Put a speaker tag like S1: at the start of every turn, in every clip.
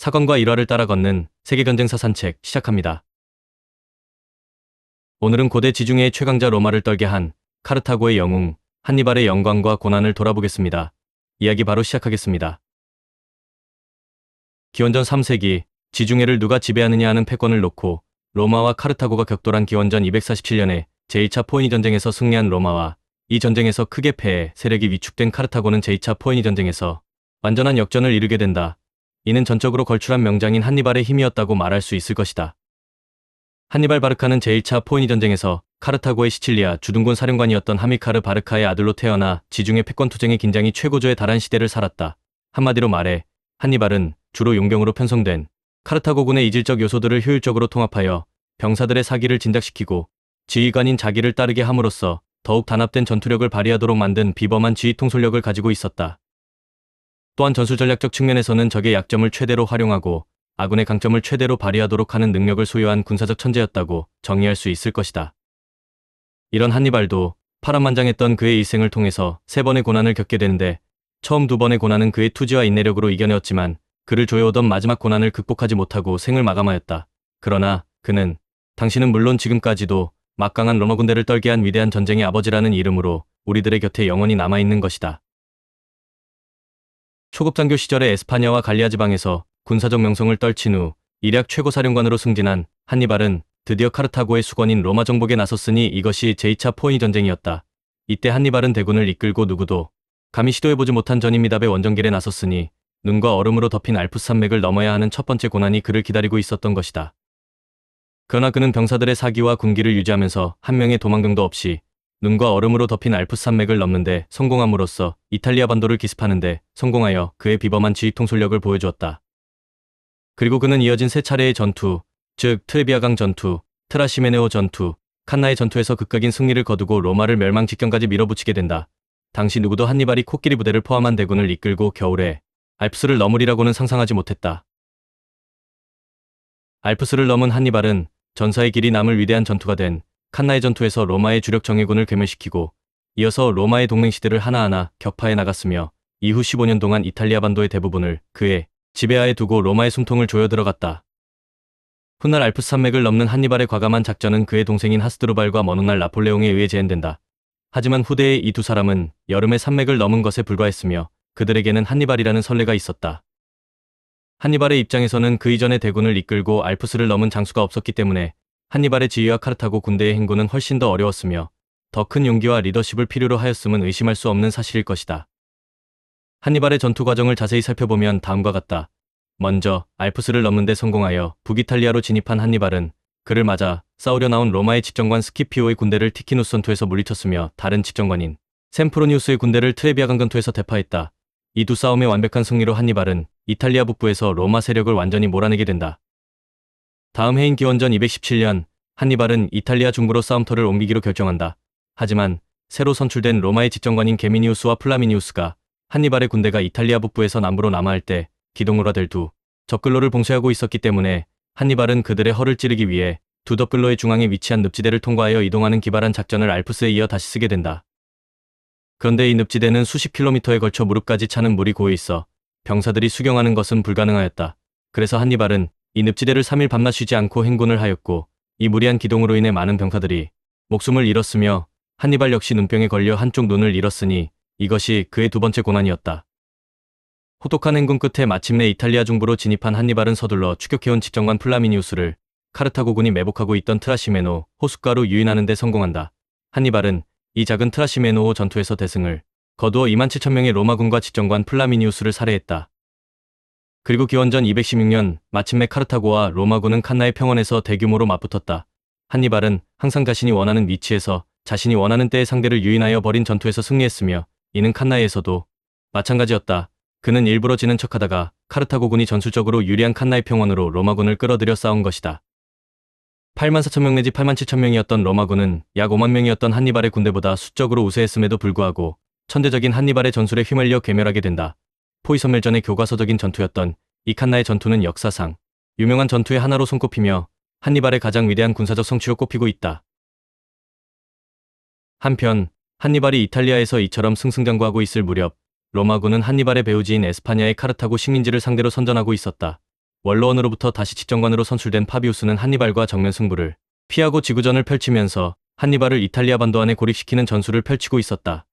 S1: 사건과 일화를 따라 걷는 세계전쟁사 산책 시작합니다. 오늘은 고대 지중해의 최강자 로마를 떨게 한 카르타고의 영웅 한니발의 영광과 고난을 돌아보겠습니다. 이야기 바로 시작하겠습니다. 기원전 3세기 지중해를 누가 지배하느냐 하는 패권을 놓고 로마와 카르타고가 격돌한 기원전 247년에 제2차 포에니 전쟁에서 승리한 로마와 이 전쟁에서 크게 패해 세력이 위축된 카르타고는 제2차 포에니 전쟁에서 완전한 역전을 이루게 된다. 이는 전적으로 걸출한 명장인 한니발의 힘이었다고 말할 수 있을 것이다. 한니발 바르카는 제1차 포에니 전쟁에서 카르타고의 시칠리아 주둔군 사령관이었던 하미카르 바르카의 아들로 태어나 지중해 패권 투쟁의 긴장이 최고조에 달한 시대를 살았다. 한마디로 말해 한니발은 주로 용병으로 편성된 카르타고군의 이질적 요소들을 효율적으로 통합하여 병사들의 사기를 진작시키고 지휘관인 자기를 따르게 함으로써 더욱 단합된 전투력을 발휘하도록 만든 비범한 지휘 통솔력을 가지고 있었다. 또한 전술 전략적 측면에서는 적의 약점을 최대로 활용하고 아군의 강점을 최대로 발휘하도록 하는 능력을 소유한 군사적 천재였다고 정의할 수 있을 것이다. 이런 한니발도 파란만장했던 그의 일생을 통해서 세 번의 고난을 겪게 되는데 처음 두 번의 고난은 그의 투지와 인내력으로 이겨내었지만 그를 조여오던 마지막 고난을 극복하지 못하고 생을 마감하였다. 그러나 그는 당신은 물론 지금까지도 막강한 로마 군대를 떨게 한 위대한 전쟁의 아버지라는 이름으로 우리들의 곁에 영원히 남아있는 것이다. 초급장교 시절에 에스파냐와 갈리아 지방에서 군사적 명성을 떨친 후 일약 최고 사령관으로 승진한 한니발은 드디어 카르타고의 수건인 로마 정복에 나섰으니 이것이 제2차 포에니 전쟁이었다. 이때 한니발은 대군을 이끌고 누구도 감히 시도해보지 못한 전임미답의 원정길에 나섰으니 눈과 얼음으로 덮인 알프스 산맥을 넘어야 하는 첫 번째 고난이 그를 기다리고 있었던 것이다. 그러나 그는 병사들의 사기와 군기를 유지하면서 한 명의 도망경도 없이 눈과 얼음으로 덮인 알프스 산맥을 넘는데 성공함으로써 이탈리아 반도를 기습하는데 성공하여 그의 비범한 지휘 통솔력을 보여주었다. 그리고 그는 이어진 세 차례의 전투, 즉 트레비아강 전투, 트라시메네오 전투, 칸나의 전투에서 극적인 승리를 거두고 로마를 멸망 직전까지 밀어붙이게 된다. 당시 누구도 한니발이 코끼리 부대를 포함한 대군을 이끌고 겨울에 알프스를 넘으리라고는 상상하지 못했다. 알프스를 넘은 한니발은 전사의 길이 남을 위대한 전투가 된 칸나의 전투에서 로마의 주력 정예군을 괴멸시키고 이어서 로마의 동맹시대를 하나하나 격파해 나갔으며 이후 15년 동안 이탈리아 반도의 대부분을 그의 지배하에 두고 로마의 숨통을 조여 들어갔다. 훗날 알프스 산맥을 넘는 한니발의 과감한 작전은 그의 동생인 하스드루발과 먼 훗날 나폴레옹에 의해 제한된다. 하지만 후대의 이 두 사람은 여름에 산맥을 넘은 것에 불과했으며 그들에게는 한니발이라는 선례가 있었다. 한니발의 입장에서는 그 이전의 대군을 이끌고 알프스를 넘은 장수가 없었기 때문에 한니발의 지휘와 카르타고 군대의 행군은 훨씬 더 어려웠으며 더 큰 용기와 리더십을 필요로 하였음은 의심할 수 없는 사실일 것이다. 한니발의 전투 과정을 자세히 살펴보면 다음과 같다. 먼저 알프스를 넘는데 성공하여 북이탈리아로 진입한 한니발은 그를 맞아 싸우려 나온 로마의 집정관 스키피오의 군대를 티키누스전투에서 물리쳤으며 다른 집정관인 샘프로니우스의 군대를 트레비아 강전투에서 대파했다. 이 두 싸움의 완벽한 승리로 한니발은 이탈리아 북부에서 로마 세력을 완전히 몰아내게 된다. 다음 해인 기원전 217년 한니발은 이탈리아 중부로 싸움터를 옮기기로 결정한다. 하지만 새로 선출된 로마의 집정관인 게미니우스와 플라미니우스가 한니발의 군대가 이탈리아 북부에서 남부로 남하할 때 기동로라 될두 적글로를 봉쇄하고 있었기 때문에 한니발은 그들의 허를 찌르기 위해 두 덕글로의 중앙에 위치한 늪지대를 통과하여 이동하는 기발한 작전을 알프스에 이어 다시 쓰게 된다. 그런데 이 늪지대는 수십 킬로미터에 걸쳐 무릎까지 차는 물이 고여 있어 병사들이 수경하는 것은 불가능하였다. 그래서 한니발은 이 늪지대를 3일 밤낮 쉬지 않고 행군을 하였고 이 무리한 기동으로 인해 많은 병사들이 목숨을 잃었으며 한니발 역시 눈병에 걸려 한쪽 눈을 잃었으니 이것이 그의 두 번째 고난이었다. 호독한 행군 끝에 마침내 이탈리아 중부로 진입한 한니발은 서둘러 추격해온 집정관 플라미니우스를 카르타고군이 매복하고 있던 트라시메노 호숫가로 유인하는 데 성공한다. 한니발은 이 작은 트라시메노호 전투에서 대승을 거두어 2만 7천 명의 로마군과 집정관 플라미니우스를 살해했다. 그리고 기원전 216년 마침내 카르타고와 로마군은 칸나의 평원에서 대규모로 맞붙었다. 한니발은 항상 자신이 원하는 위치에서 자신이 원하는 때의 상대를 유인하여 벌인 전투에서 승리했으며 이는 칸나에서도 마찬가지였다. 그는 일부러 지는 척하다가 카르타고군이 전술적으로 유리한 칸나의 평원으로 로마군을 끌어들여 싸운 것이다. 8만 4천 명 내지 8만 7천 명이었던 로마군은 약 5만 명이었던 한니발의 군대보다 수적으로 우세했음에도 불구하고 천재적인 한니발의 전술에 휘말려 괴멸하게 된다. 포이선멸전의 교과서적인 전투였던 이 칸나의 전투는 역사상 유명한 전투의 하나로 손꼽히며 한니발의 가장 위대한 군사적 성취로 꼽히고 있다. 한편 한니발이 이탈리아에서 이처럼 승승장구하고 있을 무렵 로마군은 한니발의 배우지인 에스파냐의 카르타고 식민지를 상대로 선전하고 있었다. 원로원으로부터 다시 집정관으로 선출된 파비우스는 한니발과 정면 승부를 피하고 지구전을 펼치면서 한니발을 이탈리아 반도 안에 고립시키는 전술을 펼치고 있었다.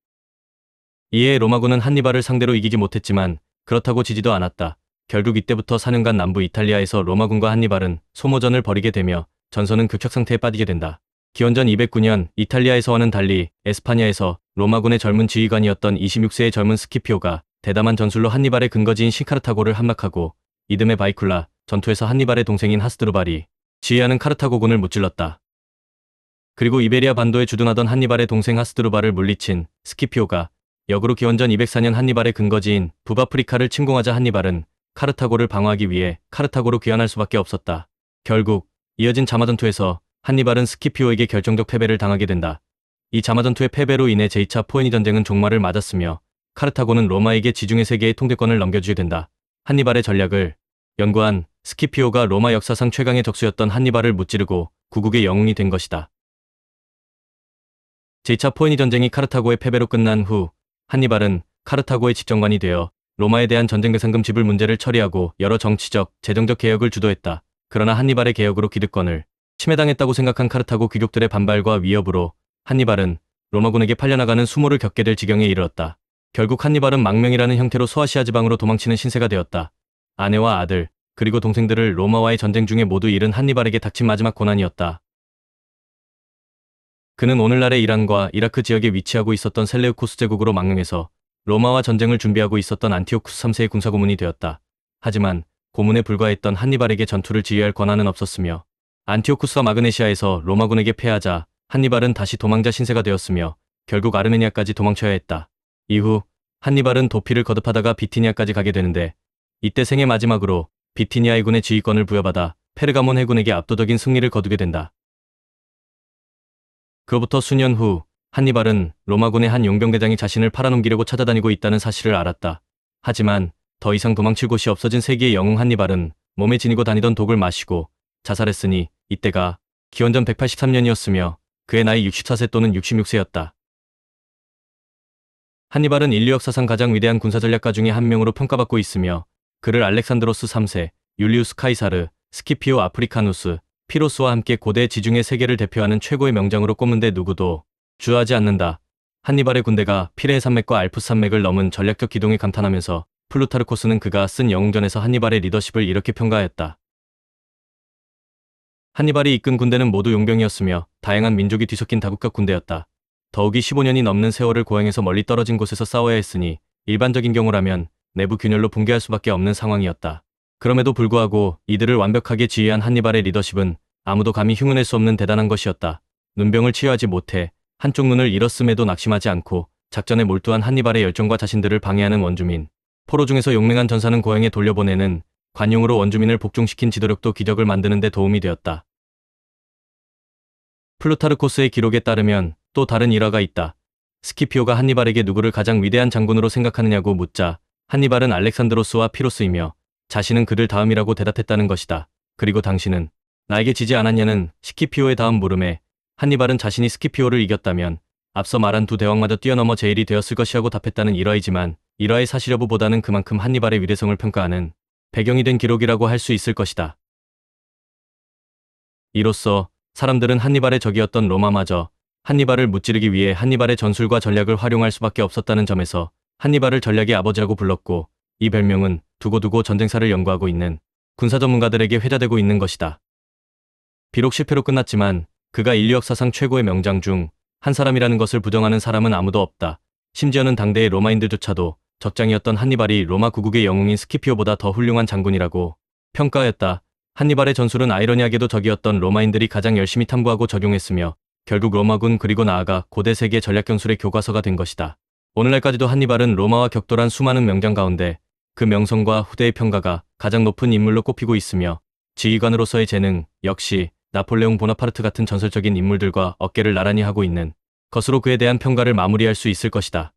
S1: 이에 로마군은 한니발을 상대로 이기지 못했지만 그렇다고 지지도 않았다. 결국 이때부터 4년간 남부 이탈리아에서 로마군과 한니발은 소모전을 벌이게 되며 전선은 극적 상태에 빠지게 된다. 기원전 209년 이탈리아에서와는 달리 에스파냐에서 로마군의 젊은 지휘관이었던 26세의 젊은 스키피오가 대담한 전술로 한니발의 근거지인 시카르타고를 함락하고 이듬해 바이쿨라 전투에서 한니발의 동생인 하스드루발이 지휘하는 카르타고군을 무찔렀다. 그리고 이베리아 반도에 주둔하던 한니발의 동생 하스드루발을 물리친 스키피오가 역으로 기원전 204년 한니발의 근거지인 북아프리카를 침공하자 한니발은 카르타고를 방어하기 위해 카르타고로 귀환할 수밖에 없었다. 결국 이어진 자마전투에서 한니발은 스키피오에게 결정적 패배를 당하게 된다. 이 자마전투의 패배로 인해 제2차 포에니 전쟁은 종말을 맞았으며 카르타고는 로마에게 지중해 세계의 통제권을 넘겨주게 된다. 한니발의 전략을 연구한 스키피오가 로마 역사상 최강의 적수였던 한니발을 무찌르고 구국의 영웅이 된 것이다. 제2차 포에니 전쟁이 카르타고의 패배로 끝난 후 한니발은 카르타고의 집정관이 되어 로마에 대한 전쟁 배상금 지불 문제를 처리하고 여러 정치적, 재정적 개혁을 주도했다. 그러나 한니발의 개혁으로 기득권을 침해당했다고 생각한 카르타고 귀족들의 반발과 위협으로 한니발은 로마군에게 팔려나가는 수모를 겪게 될 지경에 이르렀다. 결국 한니발은 망명이라는 형태로 소아시아 지방으로 도망치는 신세가 되었다. 아내와 아들, 그리고 동생들을 로마와의 전쟁 중에 모두 잃은 한니발에게 닥친 마지막 고난이었다. 그는 오늘날의 이란과 이라크 지역에 위치하고 있었던 셀레우코스 제국으로 망명해서 로마와 전쟁을 준비하고 있었던 안티오쿠스 3세의 군사고문이 되었다. 하지만 고문에 불과했던 한니발에게 전투를 지휘할 권한은 없었으며 안티오쿠스가 마그네시아에서 로마군에게 패하자 한니발은 다시 도망자 신세가 되었으며 결국 아르메니아까지 도망쳐야 했다. 이후 한니발은 도피를 거듭하다가 비티니아까지 가게 되는데 이때 생애 마지막으로 비티니아 해군의 지휘권을 부여받아 페르가몬 해군에게 압도적인 승리를 거두게 된다. 그로부터 수년 후 한니발은 로마군의 한 용병대장이 자신을 팔아넘기려고 찾아다니고 있다는 사실을 알았다. 하지만 더 이상 도망칠 곳이 없어진 세계의 영웅 한니발은 몸에 지니고 다니던 독을 마시고 자살했으니 이때가 기원전 183년이었으며 그의 나이 64세 또는 66세였다. 한니발은 인류 역사상 가장 위대한 군사전략가 중의 한 명으로 평가받고 있으며 그를 알렉산드로스 3세, 율리우스 카이사르, 스키피오 아프리카누스, 피로스와 함께 고대 지중해 세계를 대표하는 최고의 명장으로 꼽는데 누구도 주하지 않는다. 한니발의 군대가 피레 산맥과 알프 산맥을 넘은 전략적 기동에 감탄하면서 플루타르코스는 그가 쓴 영웅전에서 한니발의 리더십을 이렇게 평가하였다. 한니발이 이끈 군대는 모두 용병이었으며 다양한 민족이 뒤섞인 다국적 군대였다. 더욱이 15년이 넘는 세월을 고행해서 멀리 떨어진 곳에서 싸워야 했으니 일반적인 경우라면 내부 균열로 붕괴할 수밖에 없는 상황이었다. 그럼에도 불구하고 이들을 완벽하게 지휘한 한니발의 리더십은 아무도 감히 흉내낼 수 없는 대단한 것이었다. 눈병을 치유하지 못해 한쪽 눈을 잃었음에도 낙심하지 않고 작전에 몰두한 한니발의 열정과 자신들을 방해하는 원주민. 포로 중에서 용맹한 전사는 고향에 돌려보내는 관용으로 원주민을 복종시킨 지도력도 기적을 만드는 데 도움이 되었다. 플루타르코스의 기록에 따르면 또 다른 일화가 있다. 스키피오가 한니발에게 누구를 가장 위대한 장군으로 생각하느냐고 묻자 한니발은 알렉산드로스와 피로스이며 자신은 그들 다음이라고 대답했다는 것이다. 그리고 당신은 나에게 지지 않았냐는 스키피오의 다음 물음에 한니발은 자신이 스키피오를 이겼다면 앞서 말한 두 대왕마저 뛰어넘어 제일이 되었을 것이라고 답했다는 일화이지만 일화의 사실 여부보다는 그만큼 한니발의 위대성을 평가하는 배경이 된 기록이라고 할 수 있을 것이다. 이로써 사람들은 한니발의 적이었던 로마마저 한니발을 무찌르기 위해 한니발의 전술과 전략을 활용할 수밖에 없었다는 점에서 한니발을 전략의 아버지라고 불렀고 이 별명은 두고두고 전쟁사를 연구하고 있는 군사 전문가들에게 회자되고 있는 것이다. 비록 실패로 끝났지만 그가 인류 역사상 최고의 명장 중 한 사람이라는 것을 부정하는 사람은 아무도 없다. 심지어는 당대의 로마인들조차도 적장이었던 한니발이 로마 구국의 영웅인 스키피오보다 더 훌륭한 장군이라고 평가하였다. 한니발의 전술은 아이러니하게도 적이었던 로마인들이 가장 열심히 탐구하고 적용했으며 결국 로마군 그리고 나아가 고대 세계 전략 경술의 교과서가 된 것이다. 오늘날까지도 한니발은 로마와 격돌한 수많은 명장 가운데 그 명성과 후대의 평가가 가장 높은 인물로 꼽히고 있으며 지휘관으로서의 재능 역시 나폴레옹 보나파르트 같은 전설적인 인물들과 어깨를 나란히 하고 있는 것으로 그에 대한 평가를 마무리할 수 있을 것이다.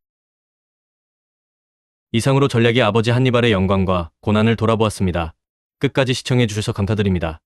S1: 이상으로 전략의 아버지 한니발의 영광과 고난을 돌아보았습니다. 끝까지 시청해 주셔서 감사드립니다.